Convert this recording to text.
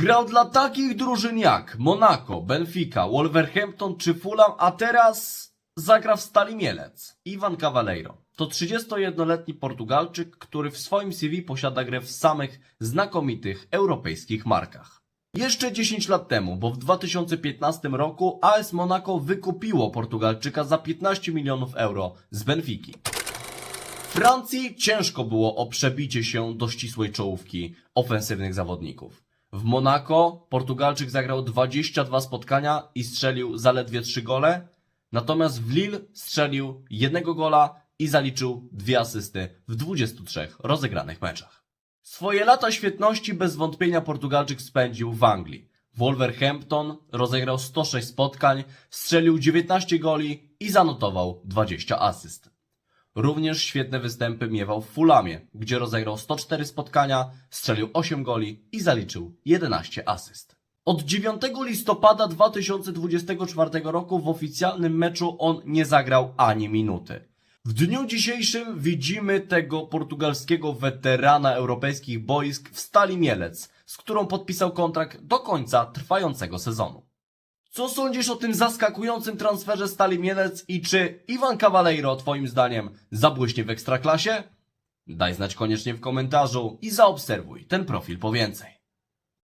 Grał dla takich drużyn jak Monaco, Benfica, Wolverhampton czy Fulham, a teraz zagra w Stali Mielec. Iwan Cavaleiro to 31-letni Portugalczyk, który w swoim CV posiada grę w samych znakomitych europejskich markach. Jeszcze 10 lat temu, bo w 2015 roku AS Monaco wykupiło Portugalczyka za 15 milionów euro z Benfiki. Francji ciężko było o przebicie się do ścisłej czołówki ofensywnych zawodników. W Monako Portugalczyk zagrał 22 spotkania i strzelił zaledwie 3 gole, natomiast w Lille strzelił jednego gola i zaliczył dwie asysty w 23 rozegranych meczach. Swoje lata świetności bez wątpienia Portugalczyk spędził w Anglii. Wolverhampton rozegrał 106 spotkań, strzelił 19 goli i zanotował 20 asyst. Również świetne występy miewał w Fulamie, gdzie rozegrał 104 spotkania, strzelił 8 goli i zaliczył 11 asyst. Od 9 listopada 2024 roku w oficjalnym meczu on nie zagrał ani minuty. W dniu dzisiejszym widzimy tego portugalskiego weterana europejskich boisk w Stali Mielec, z którą podpisał kontrakt do końca trwającego sezonu. Co sądzisz o tym zaskakującym transferze Stali Mielec i czy Iwan Cavaleiro twoim zdaniem zabłyśnie w Ekstraklasie? Daj znać koniecznie w komentarzu i zaobserwuj ten profil po więcej.